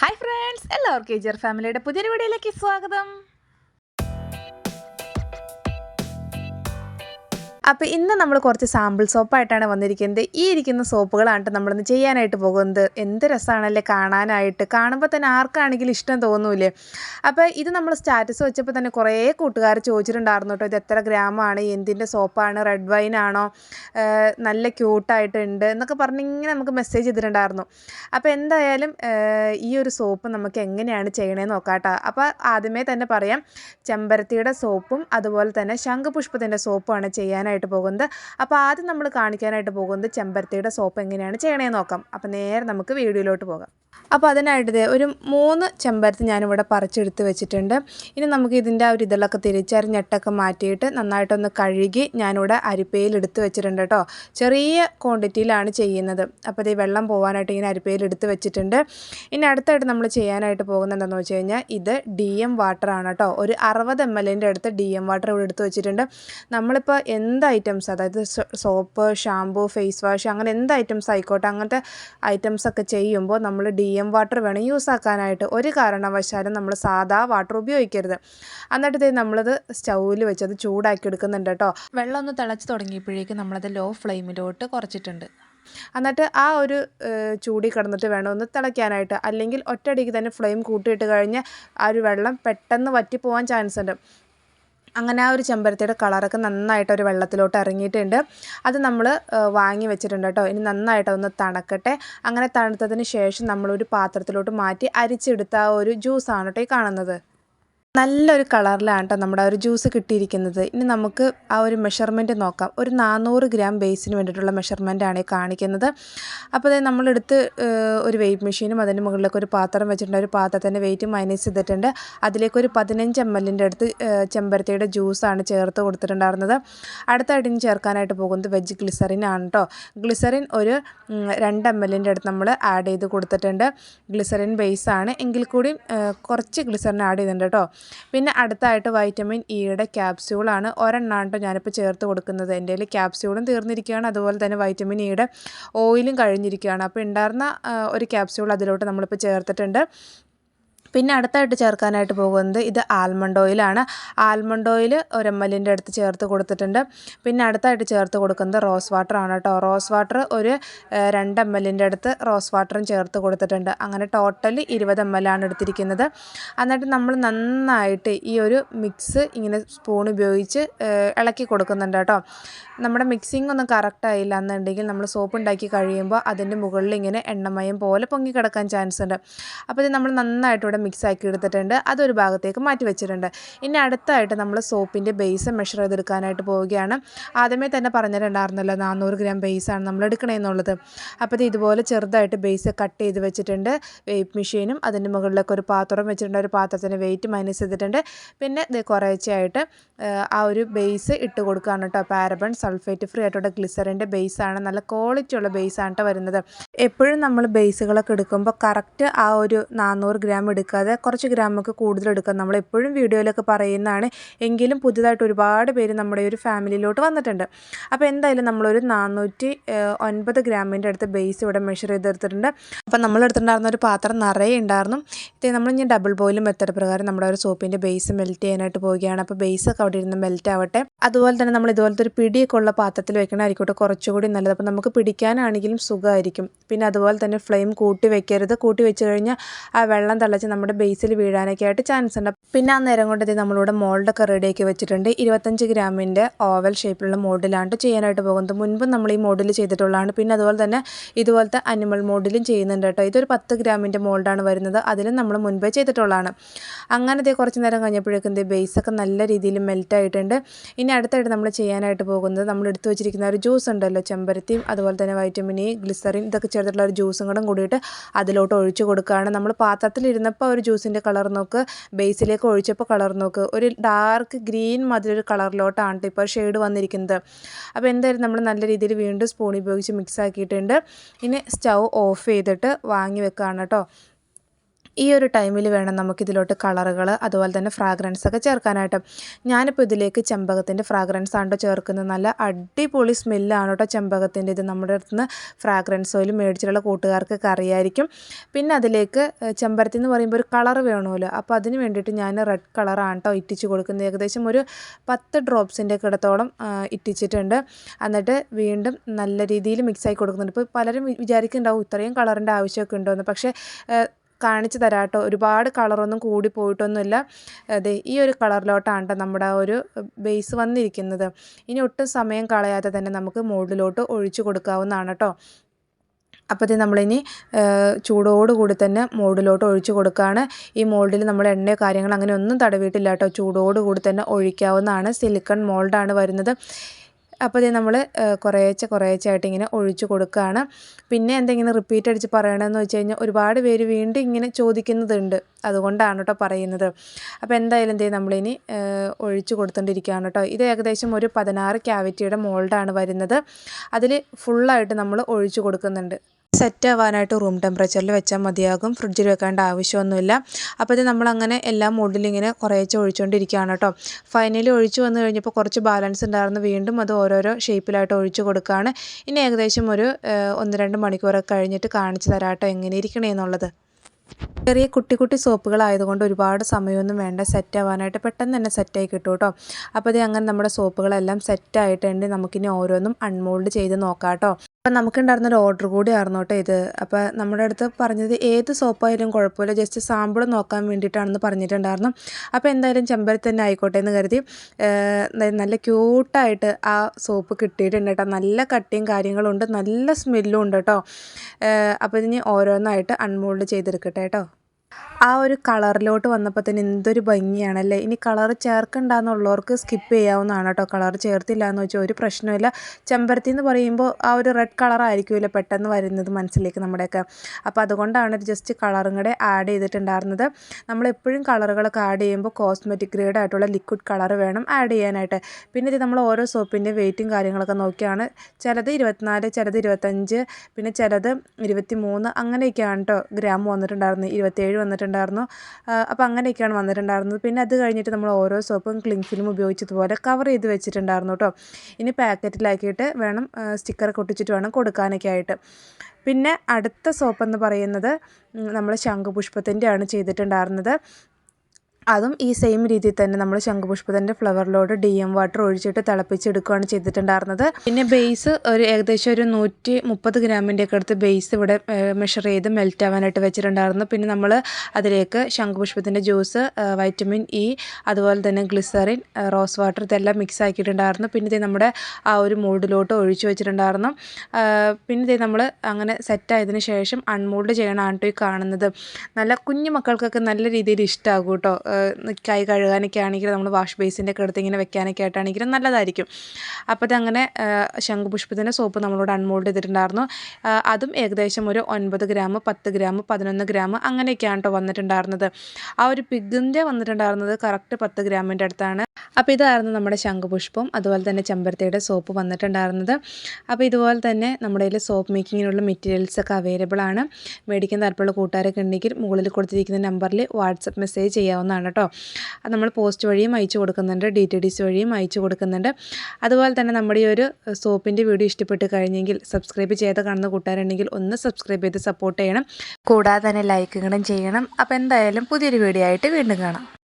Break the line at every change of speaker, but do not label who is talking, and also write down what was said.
Hi friends എല്ലാവർക്കും ഏജർ ഫാമിലിയുടെ പുതിയൊരു വീഡിയോയിലേക്ക് സ്വാഗതം. അപ്പോൾ ഇന്ന് നമ്മൾ കുറച്ച് സാമ്പിൾ സോപ്പായിട്ടാണ് വന്നിരിക്കുന്നത്. ഈ ഇരിക്കുന്ന സോപ്പുകളാണ് നമ്മളിന്ന് ചെയ്യാനായിട്ട് പോകുന്നത്. എന്ത് രസമാണല്ലേ കാണാനായിട്ട്. കാണുമ്പോൾ തന്നെ ആർക്കാണെങ്കിലും ഇഷ്ടം തോന്നൂലേ അപ്പോൾ ഇത് നമ്മൾ സ്റ്റാറ്റസ് വെച്ചപ്പോൾ തന്നെ കുറേ കൂട്ടുകാർ ചോദിച്ചിട്ടുണ്ടായിരുന്നു കേട്ടോ ഇത് എത്ര ഗ്രാമാണ്? എന്തിന്റെ സോപ്പാണ്? റെഡ് വൈൻ ആണോ? നല്ല ക്യൂട്ടായിട്ടുണ്ട് എന്നൊക്കെ പറഞ്ഞ് ഇങ്ങനെ നമുക്ക് മെസ്സേജ് ചെയ്തിട്ടുണ്ടായിരുന്നു. അപ്പോൾ എന്തായാലും ഈ ഒരു സോപ്പ് നമുക്ക് എങ്ങനെയാണ് ചെയ്യണേന്ന് നോക്കാട്ടോ കേട്ടോ അപ്പോൾ ആദ്യമേ തന്നെ പറയാം ചെമ്പരത്തിയുടെ സോപ്പും അതുപോലെ തന്നെ ശംഖുപുഷ്പത്തിന്റെ സോപ്പുമാണ് ചെയ്യാനായിട്ട് പോകുന്നത്. അപ്പോൾ ആദ്യം നമ്മൾ കാണിക്കാനായിട്ട് പോകുന്നത് ചെമ്പരത്തിയുടെ സോപ്പ് എങ്ങനെയാണ് ചെയ്യണേന്ന് നോക്കാം. അപ്പോൾ നേരെ നമുക്ക് വീഡിയോയിലോട്ട് പോകാം. അപ്പോൾ അതിനായിട്ട് ഒരു മൂന്ന് ചെമ്പരത്തി ഞാനിവിടെ പറിച്ചെടുത്ത് വെച്ചിട്ടുണ്ട്. ഇനി നമുക്ക് ഇതിന്റെ ആ ഒരു ഇതിലൊക്കെ തിരിച്ചറിഞ്ഞിട്ടൊക്കെ മാറ്റിയിട്ട് നന്നായിട്ടൊന്ന് കഴുകി ഞാനിവിടെ അരിപ്പയിൽ എടുത്ത് വെച്ചിട്ടുണ്ട് കേട്ടോ ചെറിയ ക്വാണ്ടിറ്റിയിലാണ് ചെയ്യുന്നത്. അപ്പോൾ ഇത് വെള്ളം പോകാനായിട്ട് ഇങ്ങനെ അരിപ്പയിൽ എടുത്ത് വെച്ചിട്ടുണ്ട്. ഇനി അടുത്തായിട്ട് നമ്മൾ ചെയ്യാനായിട്ട് പോകുന്നത് വെച്ച് കഴിഞ്ഞാൽ ഇത് ഡി എം വാട്ടറാണ് കേട്ടോ ഒരു അറുപത് എം എല്ലിന്റെ അടുത്ത് ഡി എം വാട്ടർ ഇവിടെ എടുത്ത് വെച്ചിട്ടുണ്ട്. നമ്മളിപ്പോൾ എന്ത് ഐറ്റംസ് അതായത് സോപ്പ് ഷാമ്പൂ ഫേസ് വാഷ് അങ്ങനെ എന്ത് ഐറ്റംസ് ആയിക്കോട്ടെ അങ്ങനത്തെ ഐറ്റംസൊക്കെ ചെയ്യുമ്പോൾ നമ്മൾ ഡി എം വാട്ടർ വേണം യൂസ് ആക്കാനായിട്ട്. ഒരു കാരണവശാലും നമ്മൾ സാധാ വാട്ടർ ഉപയോഗിക്കരുത്. എന്നിട്ട് നമ്മളത് സ്റ്റൗവിൽ വെച്ച് അത് ചൂടാക്കി എടുക്കുന്നുണ്ട് കേട്ടോ വെള്ളം ഒന്ന് തിളച്ച് തുടങ്ങിയപ്പോഴേക്കും നമ്മളത് ലോ ഫ്ലെയിമിലോട്ട് കുറച്ചിട്ടുണ്ട്. എന്നിട്ട് ആ ഒരു ചൂടി കിടന്നിട്ട് വേണം ഒന്ന് തിളയ്ക്കാനായിട്ട്. അല്ലെങ്കിൽ ഒറ്റയടിക്ക് തന്നെ ഫ്ലെയിം കൂട്ടിയിട്ട് കഴിഞ്ഞ് ആ ഒരു വെള്ളം പെട്ടെന്ന് വറ്റിപ്പോവാൻ ചാൻസ് ഉണ്ട്. അങ്ങനെ ആ ഒരു ചെമ്പരത്തിയുടെ കളറൊക്കെ നന്നായിട്ട് ഒരു വെള്ളത്തിലോട്ട് ഇറങ്ങിയിട്ടുണ്ട്. അത് നമ്മൾ വാങ്ങി വെച്ചിട്ടുണ്ട് കേട്ടോ. ഇനി നന്നായിട്ട് ഒന്ന് തണക്കട്ടെ. അങ്ങനെ തണുത്തതിന് ശേഷം നമ്മളൊരു പാത്രത്തിലോട്ട് മാറ്റി അരിച്ചെടുത്ത ആ ഒരു ജ്യൂസാണ് കേട്ടോ ഈ കാണുന്നത്. നല്ലൊരു കളറിലാണ് കേട്ടോ നമ്മുടെ ആ ഒരു ജ്യൂസ് കിട്ടിയിരിക്കുന്നത്. ഇനി നമുക്ക് ആ ഒരു മെഷർമെന്റ് നോക്കാം. ഒരു നാനൂറ് ഗ്രാം ബേസിന് വേണ്ടിയിട്ടുള്ള മെഷർമെന്റ് ആണ് ഈ കാണിക്കുന്നത്. അപ്പോൾ അതായത് നമ്മളെടുത്ത് ഒരു വെയിറ്റ് മെഷീനും അതിന് മുകളിലേക്ക് ഒരു പാത്രം വെച്ചിട്ടുണ്ട്. ഒരു പാത്രത്തിന്റെ വെയിറ്റ് മൈനസ് ചെയ്തിട്ടുണ്ട്. അതിലേക്ക് ഒരു പതിനഞ്ച് എം എല്ലിന്റെ അടുത്ത് ചെമ്പരത്തിയുടെ ജ്യൂസാണ് ചേർത്ത് കൊടുത്തിട്ടുണ്ടായിരുന്നത്. അടുത്തായിട്ട് ഇനി ചേർക്കാനായിട്ട് പോകുന്നത് വെജ് ഗ്ലിസറിൻ ആണ് കേട്ടോ ഗ്ലിസറിൻ ഒരു രണ്ട് എം എല്ലിന്റെ അടുത്ത് നമ്മൾ ആഡ് ചെയ്ത് കൊടുത്തിട്ടുണ്ട്. ഗ്ലിസറിൻ ബേസ് ആണ്. എങ്കിൽ കൂടി കുറച്ച് ഗ്ലിസറിൻ ആഡ് ചെയ്തിട്ടുണ്ട് കേട്ടോ പിന്നെ അടുത്തായിട്ട് വൈറ്റമിൻ ഇയുടെ ക്യാപ്സ്യൂളാണ് ഒരെണ്ണമാണ് കേട്ടോ ഞാനിപ്പോൾ ചേർത്ത് കൊടുക്കുന്നത്. എന്റെ കയ്യിൽ ക്യാപ്സ്യൂളും തീർന്നിരിക്കുകയാണ്. അതുപോലെ തന്നെ വൈറ്റമിൻ ഇയുടെ ഓയിലും കഴിഞ്ഞിരിക്കുകയാണ്. അപ്പോൾ ഉണ്ടായിരുന്ന ഒരു ക്യാപ്സ്യൂൾ അതിലോട്ട് നമ്മളിപ്പോൾ ചേർത്തിട്ടുണ്ട്. പിന്നെ അടുത്തായിട്ട് ചേർക്കാനായിട്ട് പോകുന്നത് ഇത് ആൽമണ്ട് ഓയിലാണ്. ആൽമണ്ട് ഓയിൽ ഒരു എം എല്ലിന്റെ അടുത്ത് ചേർത്ത് കൊടുത്തിട്ടുണ്ട്. പിന്നെ അടുത്തായിട്ട് ചേർത്ത് കൊടുക്കുന്നത് റോസ് വാട്ടർ ആണ് കേട്ടോ. റോസ് വാട്ടർ ഒരു രണ്ട് എം എല്ലിന്റെ അടുത്ത് റോസ് വാട്ടറും ചേർത്ത് കൊടുത്തിട്ടുണ്ട്. അങ്ങനെ ടോട്ടൽ ഇരുപത് എം ആണ് എടുത്തിരിക്കുന്നത്. എന്നിട്ട് നമ്മൾ നന്നായിട്ട് ഈ ഒരു മിക്സ് ഇങ്ങനെ സ്പൂൺ ഉപയോഗിച്ച് ഇളക്കി കൊടുക്കുന്നുണ്ട് കേട്ടോ. നമ്മുടെ മിക്സിംഗ് ഒന്നും കറക്റ്റ് ആയില്ല എന്നുണ്ടെങ്കിൽ നമ്മൾ സോപ്പ് ഉണ്ടാക്കി കഴിയുമ്പോൾ അതിന്റെ മുകളിൽ ഇങ്ങനെ എണ്ണമയം പോലെ പൊങ്ങി കിടക്കാൻ ചാൻസ് ഉണ്ട്. അപ്പോൾ ഇത് നമ്മൾ നന്നായിട്ട് ഇവിടെ മിക്സ് ആക്കി എടുത്തിട്ടുണ്ട്. അതൊരു ഭാഗത്തേക്ക് മാറ്റി വെച്ചിട്ടുണ്ട്. ഇനി അടുത്തായിട്ട് നമ്മൾ സോപ്പിന്റെ ബേസ് മെഷർ ചെയ്തെടുക്കാനായിട്ട് പോവുകയാണ്. ആദ്യമേ തന്നെ പറഞ്ഞിട്ടുണ്ടായിരുന്നല്ലോ നാനൂറ് ഗ്രാം ബേസാണ് നമ്മൾ എടുക്കണമെന്നുള്ളത് അപ്പോൾ ഇത് ഇതുപോലെ ചെറുതായിട്ട് ബേസ് കട്ട് ചെയ്ത് വെച്ചിട്ടുണ്ട്. വെയ്റ്റ് മെഷീനും അതിന്റെ മുകളിലൊക്കെ ഒരു പാത്രം വെച്ചിട്ടുണ്ട്. ഒരു പാത്രത്തിന് വെയിറ്റ് മൈനസ് ചെയ്തിട്ടുണ്ട്. പിന്നെ ഏഹ്, ആ ഒരു ബേസ് ഇട്ട് കൊടുക്കുകയാണ് കേട്ടോ. പാരബൺ സൾഫേറ്റ് ഫ്രീ ആയിട്ടുള്ള ഗ്ലിസറിന്റെ ബേസാണ് നല്ല ക്വാളിറ്റി ഉള്ള ബേസാണ് കേട്ടോ വരുന്നത്. എപ്പോഴും നമ്മൾ ബേസുകളൊക്കെ എടുക്കുമ്പോൾ കറക്റ്റ് ആ ഒരു നാനൂറ് ഗ്രാം എടുക്കാതെ കുറച്ച് ഗ്രാമൊക്കെ കൂടുതൽ എടുക്കുക നമ്മൾ എപ്പോഴും വീഡിയോയിലൊക്കെ പറയുന്നതാണ്. എങ്കിലും പുതിയതായിട്ട് ഒരുപാട് പേര് നമ്മുടെ ഒരു ഫാമിലിയിലോട്ട് വന്നിട്ടുണ്ട്. അപ്പോൾ എന്തായാലും നമ്മളൊരു നാനൂറ്റി ഒൻപത് ഗ്രാമിന്റെ അടുത്ത് ബേസ് ഇവിടെ മെഷർ ചെയ്തെടുത്തിട്ടുണ്ട്. അപ്പോൾ നമ്മൾ എടുത്തിട്ടുണ്ടായിരുന്ന ഒരു പാത്രം നിറയെ ഉണ്ടായിരുന്നു. ഇത് നമ്മൾ ഇനി ഡബിൾ ബോയിലും മെത്തേഡ് പ്രകാരം നമ്മുടെ ഒരു സോപ്പിന്റെ ബേസ് മെൽറ്റ് ചെയ്യാനായിട്ട് പോവുകയാണ്. അപ്പോൾ ബേസ് ഒക്കെ അവിടെ ഇരുന്ന് മെൽറ്റ് ആവട്ടെ. അതുപോലെ തന്നെ നമ്മൾ ഇതുപോലത്തെ ഒരു പിടിയൊക്കെ ഉള്ള പാത്രത്തിൽ വെക്കണമായിരിക്കോട്ടെ കുറച്ചുകൂടി നല്ലത്. അപ്പോൾ നമുക്ക് പിടിക്കാനാണെങ്കിലും സുഖമായിരിക്കും. പിന്നെ അതുപോലെ തന്നെ ഫ്ലെയിം കൂട്ടി വെക്കരുത്. കൂട്ടി വെച്ച് കഴിഞ്ഞാൽ ആ വെള്ളം തിളച്ച് നമ്മുടെ ബേസിൽ വീഴാനൊക്കെ ആയിട്ട് ചാൻസ് ഉണ്ട്. പിന്നെ ആ നേരം കൊണ്ട് നമ്മളിവിടെ മോൾഡൊക്കെ റെഡിയാക്കി വെച്ചിട്ടുണ്ട്. ഇരുപത്തഞ്ച് ഗ്രാമിന്റെ ഓവൽ ഷേപ്പിലുള്ള മോഡിലാണ് ചെയ്യാനായിട്ട് പോകുന്നത്. മുൻപ് നമ്മൾ ഈ മോഡിൽ ചെയ്തിട്ടുള്ളതാണ്. പിന്നെ അതുപോലെ തന്നെ ഇതുപോലത്തെ അനിമൽ മോഡിലും ചെയ്യുന്നുണ്ട് കേട്ടോ. ഇതൊരു പത്ത് ഗ്രാമിന്റെ മോൾഡാണ് വരുന്നത്. അതിലും നമ്മൾ മുൻപേ ചെയ്തിട്ടുള്ളതാണ്. അങ്ങനെ ഇതേ കുറച്ച് നേരം കഴിഞ്ഞപ്പോഴേക്കും ബേസൊക്കെ നല്ല രീതിയിൽ മെൽറ്റ് ആയിട്ടുണ്ട്. ഇനി അടുത്തായിട്ട് നമ്മൾ ചെയ്യാനായിട്ട് പോകുന്നത് നമ്മൾ എടുത്തു വെച്ചിരിക്കുന്ന ഒരു ജ്യൂസ് ഉണ്ടല്ലോ. ചെമ്പരത്തിയും അതുപോലെ തന്നെ വൈറ്റമിൻ ഇ ഗ്ലിസറിൻ ഇതൊക്കെ ചേർത്തിട്ടുള്ള ഒരു ജ്യൂസും കൂടെ കൂടിയിട്ട് അതിലോട്ട് ഒഴിച്ചു കൊടുക്കുകയാണ്. നമ്മൾ പാത്രത്തിലിരുന്നപ്പോൾ ഒരു ജ്യൂസിന്റെ കളർ നോക്ക് ബേസിലേക്ക് ഒഴിച്ചപ്പോൾ കളർ നോക്ക്. ഒരു ഡാർക്ക് ഗ്രീൻ മാതിരി ഒരു കളറിലോട്ടാണ് ട്ടോ ഇപ്പോൾ ഷെയ്ഡ് വന്നിരിക്കുന്നത്. അപ്പോൾ എന്തായാലും നമ്മൾ നല്ല രീതിയിൽ വീണ്ടും സ്പൂൺ ഉപയോഗിച്ച് മിക്സ് ആക്കിയിട്ടുണ്ട്. ഇനി സ്റ്റൗ ഓഫ് ചെയ്തിട്ട് വാങ്ങി വെക്കുകയാണ് കേട്ടോ ഈ ഒരു ടൈമിൽ വേണം നമുക്കിതിലോട്ട് കളറുകൾ അതുപോലെ തന്നെ ഫ്രാഗ്രൻസ് ഒക്കെ ചേർക്കാനായിട്ട്. ഞാനിപ്പോൾ ഇതിലേക്ക് ചെമ്പകത്തിന്റെ ഫ്രാഗ്രൻസ് ആണ് കേട്ടോ ചേർക്കുന്നത്? നല്ല അടിപൊളി സ്മെല്ലാണ് കേട്ടോ ചെമ്പകത്തിന്റെ ഇത് നമ്മുടെ അടുത്ത് നിന്ന് ഫ്രാഗ്രൻസ് ഓയിൽ മേടിച്ചിട്ടുള്ള കൂട്ടുകാർക്കൊക്കെ അറിയായിരിക്കും. പിന്നെ അതിലേക്ക് ചെമ്പരത്തി എന്ന് പറയുമ്പോൾ ഒരു കളർ വേണമല്ലോ. അപ്പോൾ അതിന് വേണ്ടിയിട്ട് ഞാൻ റെഡ് കളറാണ് കേട്ടോ ഇറ്റിച്ച് കൊടുക്കുന്നത്. ഏകദേശം ഒരു പത്ത് ഡ്രോപ്സിന്റെ കിടത്തോളം ഇറ്റിച്ചിട്ടുണ്ട് എന്നിട്ട് വീണ്ടും നല്ല രീതിയിൽ മിക്സായി കൊടുക്കുന്നുണ്ട്. ഇപ്പോൾ പലരും വിചാരിക്കുന്നുണ്ടാവും ഇത്രയും കളറിന്റെ ആവശ്യമൊക്കെ ഉണ്ടോയെന്ന് പക്ഷേ കാണിച്ചു തരാം കേട്ടോ ഒരുപാട് കളറൊന്നും കൂടി പോയിട്ടൊന്നുമില്ല. അതെ ഈ ഒരു കളറിലോട്ടാണ് ട്ടോ നമ്മുടെ ഒരു ബേസ് വന്നിരിക്കുന്നത്. ഇനി ഒട്ടും സമയം കളയാതെ തന്നെ നമുക്ക് മുകളിലോട്ട് ഒഴിച്ചു കൊടുക്കാവുന്നതാണ് കേട്ടോ അപ്പോൾ ഇത് നമ്മളിനി ചൂടോടുകൂടി തന്നെ മോൾഡിലോട്ട് ഒഴിച്ചു കൊടുക്കുകയാണ് ഈ മോൾഡിൽ നമ്മൾ എണ്ണയോ കാര്യങ്ങൾ അങ്ങനെ ഒന്നും തടവിയിട്ടില്ല കേട്ടോ ചൂടോടുകൂടി തന്നെ ഒഴിക്കാവുന്നതാണ്. സിലിക്കൺ മോൾഡാണ് വരുന്നത്. അപ്പോൾ ഇത് നമ്മൾ കുറേശ്ശെ ആയിട്ട് ഇങ്ങനെ ഒഴിച്ചു കൊടുക്കുകയാണ് പിന്നെ എന്തെങ്കിലും റിപ്പീറ്റ് അടിച്ച് പറയണമെന്ന് വെച്ച് കഴിഞ്ഞാൽ ഒരുപാട് പേര് വീണ്ടും ഇങ്ങനെ ചോദിക്കുന്നതുണ്ട്. അതുകൊണ്ടാണ് കേട്ടോ പറയുന്നത്. അപ്പോൾ എന്തായാലും എന്തെങ്കിലും നമ്മളിനി ഒഴിച്ചു കൊടുത്തോണ്ടിരിക്കുകയാണ് കേട്ടോ. ഇത് ഏകദേശം ഒരു പതിനാറ് ക്യാവിറ്റിയുടെ മോൾഡാണ് വരുന്നത്. അതിൽ ഫുള്ളായിട്ട് നമ്മൾ ഒഴിച്ചു കൊടുക്കുന്നുണ്ട്. സെറ്റ് ആവാനായിട്ട് റൂം ടെമ്പറേച്ചറിൽ വെച്ചാൽ മതിയാകും. ഫ്രിഡ്ജിൽ വെക്കേണ്ട ആവശ്യമൊന്നുമില്ല. അപ്പോൾ ഇത് നമ്മളങ്ങനെ എല്ലാ മോഡിലും ഇങ്ങനെ കുറേശ്ശെ ഒഴിച്ചുകൊണ്ടിരിക്കുകയാണ് കേട്ടോ. ഫൈനലി ഒഴിച്ചു വന്നു കഴിഞ്ഞപ്പോൾ കുറച്ച് ബാലൻസ് ഉണ്ടായിരുന്നു. വീണ്ടും അത് ഓരോരോ ഷേപ്പിലായിട്ട് ഒഴിച്ചു കൊടുക്കുകയാണ്. ഇനി ഏകദേശം ഒരു ഒന്ന് രണ്ട് മണിക്കൂറൊക്കെ കഴിഞ്ഞിട്ട് കാണിച്ചു തരാം കേട്ടോ എങ്ങനെ ഇരിക്കണേ എന്നുള്ളത്. ചെറിയ കുട്ടി കുട്ടി സോപ്പുകളായതുകൊണ്ട് ഒരുപാട് സമയമൊന്നും വേണ്ട. സെറ്റ് ആവാനായിട്ട് പെട്ടെന്ന് തന്നെ സെറ്റായി കിട്ടും കേട്ടോ. അപ്പോൾ അത് അങ്ങനെ നമ്മുടെ സോപ്പുകളെല്ലാം സെറ്റായിട്ടുണ്ട് നമുക്കിനി ഓരോന്നും അൺമോൾഡ് ചെയ്ത് നോക്കാം കേട്ടോ. അപ്പം നമുക്കുണ്ടായിരുന്നൊരു ഓർഡർ കൂടി ആയിരുന്നു കേട്ടോ ഇത്. അപ്പോൾ നമ്മുടെ അടുത്ത് പറഞ്ഞത് ഏത് സോപ്പായാലും കുഴപ്പമില്ല ജസ്റ്റ് സാമ്പിൾ നോക്കാൻ വേണ്ടിയിട്ടാണെന്ന് പറഞ്ഞിട്ടുണ്ടായിരുന്നു. അപ്പോൾ എന്തായാലും ചെമ്പരത്തി തന്നെ ആയിക്കോട്ടെ എന്ന് കരുതി നല്ല ക്യൂട്ടായിട്ട് ആ സോപ്പ് കിട്ടിയിട്ടുണ്ട് കേട്ടോ. നല്ല കട്ടിയും കാര്യങ്ങളും ഉണ്ട് നല്ല സ്മെല്ലും ഉണ്ട് കേട്ടോ. അപ്പോൾ ഇനി ഓരോന്നായിട്ട് അൺമോൾഡ് ചെയ്തെടുക്കട്ടെ കേട്ടോ. ആ ഒരു കളറിലോട്ട് വന്നപ്പോൾ തന്നെ എന്തൊരു ഭംഗിയാണല്ലേ? ഇനി കളർ ചേർക്കണ്ടെന്നുള്ളവർക്ക് സ്കിപ്പ് ചെയ്യാവുന്നതാണ് കേട്ടോ കളർ ചേർത്തില്ല എന്ന് വെച്ചാൽ ഒരു പ്രശ്നമില്ല ചെമ്പരത്തി എന്ന് പറയുമ്പോൾ ആ ഒരു റെഡ് കളർ ആയിരിക്കുമല്ലോ പെട്ടെന്ന് വരുന്നത് മനസ്സിലേക്ക് നമ്മുടെയൊക്കെ. അപ്പോൾ അതുകൊണ്ടാണ് ജസ്റ്റ് കളറും കൂടെ ആഡ് ചെയ്തിട്ടുണ്ടായിരുന്നത്. നമ്മളെപ്പോഴും കളറുകളൊക്കെ ആഡ് ചെയ്യുമ്പോൾ കോസ്മെറ്റിക് ഗ്രേഡ് ആയിട്ടുള്ള ലിക്വിഡ് കളർ വേണം ആഡ് ചെയ്യാനായിട്ട്. പിന്നെ ഇത് നമ്മൾ ഓരോ സോപ്പിന്റെ വെയിറ്റും കാര്യങ്ങളൊക്കെ നോക്കിയാണ്. ചിലത് ഇരുപത്തിനാല് ചിലത് ഇരുപത്തഞ്ച് പിന്നെ ചിലത് ഇരുപത്തി മൂന്ന് അങ്ങനെയൊക്കെയാണ് കേട്ടോ ഗ്രാം വന്നിട്ടുണ്ടായിരുന്നത്. ഇരുപത്തേഴ് വന്നിട്ടുണ്ടായിരുന്നു. അപ്പോൾ അങ്ങനെയൊക്കെയാണ് വന്നിട്ടുണ്ടായിരുന്നത്. പിന്നെ അത് കഴിഞ്ഞിട്ട് നമ്മൾ ഓരോ സോപ്പും ക്ലിങ് ഫിലിം ഉപയോഗിച്ചതുപോലെ കവർ ചെയ്ത് വെച്ചിട്ടുണ്ടായിരുന്നു കേട്ടോ ഇനി പാക്കറ്റിലാക്കിയിട്ട് വേണം സ്റ്റിക്കറൊക്കെ ഒട്ടിച്ചിട്ട് വേണം കൊടുക്കാനൊക്കെ ആയിട്ട്. പിന്നെ അടുത്ത സോപ്പ് എന്ന് പറയുന്നത് നമ്മൾ ശംഖുപുഷ്പത്തിന്റെ ആണ് ചെയ്തിട്ടുണ്ടായിരുന്നത്. അതും ഈ സെയിം രീതിയിൽ തന്നെ നമ്മൾ ശംഖുപുഷ്പത്തിന്റെ ഫ്ലവറിലോട്ട് ഡി എം വാട്ടർ ഒഴിച്ചിട്ട് തിളപ്പിച്ചെടുക്കുകയാണ് ചെയ്തിട്ടുണ്ടായിരുന്നത്. പിന്നെ ബേസ് ഒരു ഏകദേശം ഒരു നൂറ്റി മുപ്പത് ഗ്രാമിന്റെ ഒക്കെ അടുത്ത് ബേസ് ഇവിടെ മെഷർ ചെയ്ത് മെൽറ്റ് ആവാനായിട്ട് വെച്ചിട്ടുണ്ടായിരുന്നു. പിന്നെ നമ്മൾ അതിലേക്ക് ശംഖുപുഷ്പത്തിന്റെ ജ്യൂസ് വൈറ്റമിൻ ഇ അതുപോലെ തന്നെ ഗ്ലിസറിൻ റോസ് വാട്ടർ ഇതെല്ലാം മിക്സ് ആക്കിയിട്ടുണ്ടായിരുന്നു. പിന്നെ ഇത് നമ്മുടെ ആ ഒരു മോൾഡിലോട്ട് ഒഴിച്ചു വെച്ചിട്ടുണ്ടായിരുന്നു. പിന്നെ ഇത് നമ്മൾ അങ്ങനെ സെറ്റ് ആയതിന് ശേഷം അൺമോൾഡ് ചെയ്യണമാണ് കേട്ടോ കാണുന്നത്. നല്ല കുഞ്ഞു മക്കൾക്കൊക്കെ നല്ല രീതിയിൽ ഇഷ്ടമാകും കേട്ടോ. കൈ കഴുകാനൊക്കെ ആണെങ്കിലും നമ്മൾ വാഷ് ബേസിന്റെ ഒക്കെ അടുത്ത് ഇങ്ങനെ വെക്കാനൊക്കെ ആയിട്ടാണെങ്കിലും നല്ലതായിരിക്കും. അപ്പോൾ ഏഹ് ശംഖുപുഷ്പത്തിന്റെ സോപ്പ് നമ്മളോട് അൺമോൾഡ് ചെയ്തിട്ടുണ്ടായിരുന്നു. അതും ഏകദേശം ഒരു ഒൻപത് ഗ്രാം പത്ത് ഗ്രാം പതിനൊന്ന് ഗ്രാം അങ്ങനെയൊക്കെയാണ് കേട്ടോ വന്നിട്ടുണ്ടായിരുന്നത്. ആ ഒരു പിഗിന്റെ വന്നിട്ടുണ്ടായിരുന്നത് കറക്റ്റ് പത്ത് ഗ്രാമിന്റെ അടുത്താണ്. അപ്പോൾ ഇതായിരുന്നു നമ്മുടെ ശംഖുപുഷ്പം അതുപോലെ തന്നെ ചെമ്പരത്തിയുടെ സോപ്പ് വന്നിട്ടുണ്ടായിരുന്നത്. അപ്പോൾ ഇതുപോലെ തന്നെ നമ്മുടെ കയ്യിൽ സോപ്പ് മേക്കിങ്ങിനുള്ള മെറ്റീരിയൽസ് ഒക്കെ അവൈലബിൾ ആണ്. മേടിക്കാൻ താല്പര്യമുള്ള കൂട്ടുകാരൊക്കെ ഉണ്ടെങ്കിൽ മുകളിൽ കൊടുത്തിരിക്കുന്ന നമ്പറിൽ വാട്സപ്പ് മെസ്സേജ് ചെയ്യാവുന്നതാണ്. കേട്ടോ. അത് നമ്മൾ പോസ്റ്റ് വഴിയും അയച്ചു കൊടുക്കുന്നുണ്ട് ഡി ടി ഡി സി വഴിയും അയച്ചു കൊടുക്കുന്നുണ്ട്. അതുപോലെ തന്നെ നമ്മുടെ ഈ ഒരു സോപ്പിന്റെ വീഡിയോ ഇഷ്ടപ്പെട്ട് കഴിഞ്ഞെങ്കിൽ സബ്സ്ക്രൈബ് ചെയ്ത് കാണുന്ന കൂട്ടുകാരുണ്ടെങ്കിൽ ഒന്ന് സബ്സ്ക്രൈബ് ചെയ്ത് സപ്പോർട്ട് ചെയ്യണം. കൂടാതെ തന്നെ ലൈക്കുകളും ചെയ്യണം. അപ്പോൾ എന്തായാലും പുതിയൊരു വീഡിയോ ആയിട്ട് വീണ്ടും കാണാം.